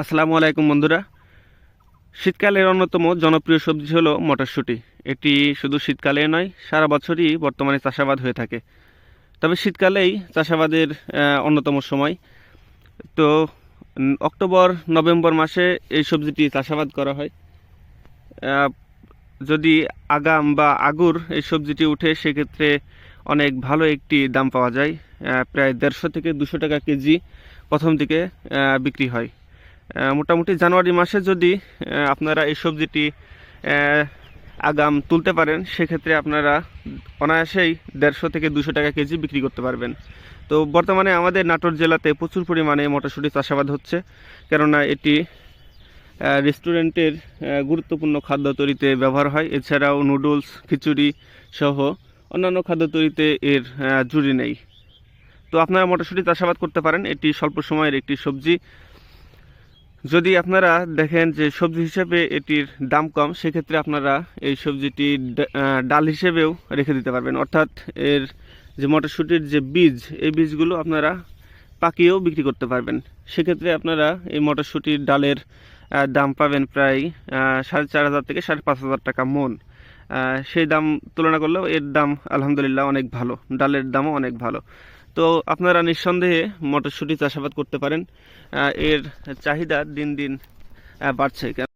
আসসালামু আলাইকুম বন্ধুরা। শীতকালের অন্যতম জনপ্রিয় সবজি হলো মটরশুঁটি। এটি শুধু শীতকালে নয়, সারা বছরই বর্তমানে চাষাবাদ হয়ে থাকে। তবে শীতকালেই চাষাবাদের অন্যতম সময়। তো অক্টোবর, নভেম্বর মাসে এই সবজিটি চাষাবাদ করা হয়। যদি আগাম বা আগুর এই সবজিটি উঠে, সেক্ষেত্রে অনেক ভালো একটি দাম পাওয়া যায়। প্রায় দেড়শো থেকে দুশো টাকা কেজি প্রথম দিকে বিক্রি হয়। মোটামুটি জানুয়ারি মাসে যদি আপনারা এই সবজিটি আগাম তুলতে পারেন, সেক্ষেত্রে আপনারা অনায়াসেই দেড়শো থেকে দুশো টাকা কেজি বিক্রি করতে পারবেন। তো বর্তমানে আমাদের নাটোর জেলাতে প্রচুর পরিমাণে মটরশুঁটি চাষাবাদ হচ্ছে, কেননা এটি রেস্টুরেন্টের গুরুত্বপূর্ণ খাদ্য তৈরিতে ব্যবহার হয়। এছাড়াও নুডলস, খিচুড়ি সহ অন্যান্য খাদ্য তৈরিতে এর জুড়ি নেই। তো আপনারা মটরশুঁটি চাষাবাদ করতে পারেন। এটি স্বল্প সময়ের একটি সবজি। যদি আপনারা দেখেন যে সবজি হিসেবে এটির দাম কম, সেক্ষেত্রে আপনারা এই সবজিটি ডাল হিসেবেও রেখে দিতে পারবেন। অর্থাৎ এর যে মটরশুঁটির যে বীজ, এই বীজগুলো আপনারা পাকিয়েও বিক্রি করতে পারবেন। সেক্ষেত্রে আপনারা এই মটরশুঁটির ডালের দাম পাবেন প্রায় সাড়ে চার হাজার থেকে সাড়ে পাঁচ হাজার টাকা মন। সেই দাম তুলনা করলেও এর দাম আলহামদুলিল্লাহ অনেক ভালো। ডালের দামও অনেক ভালো। তো আপনারা নিঃসন্দেহে মটরশুঁটি চাষাবাদ করতে পারেন। এর চাহিদা দিন দিন বাড়ছে।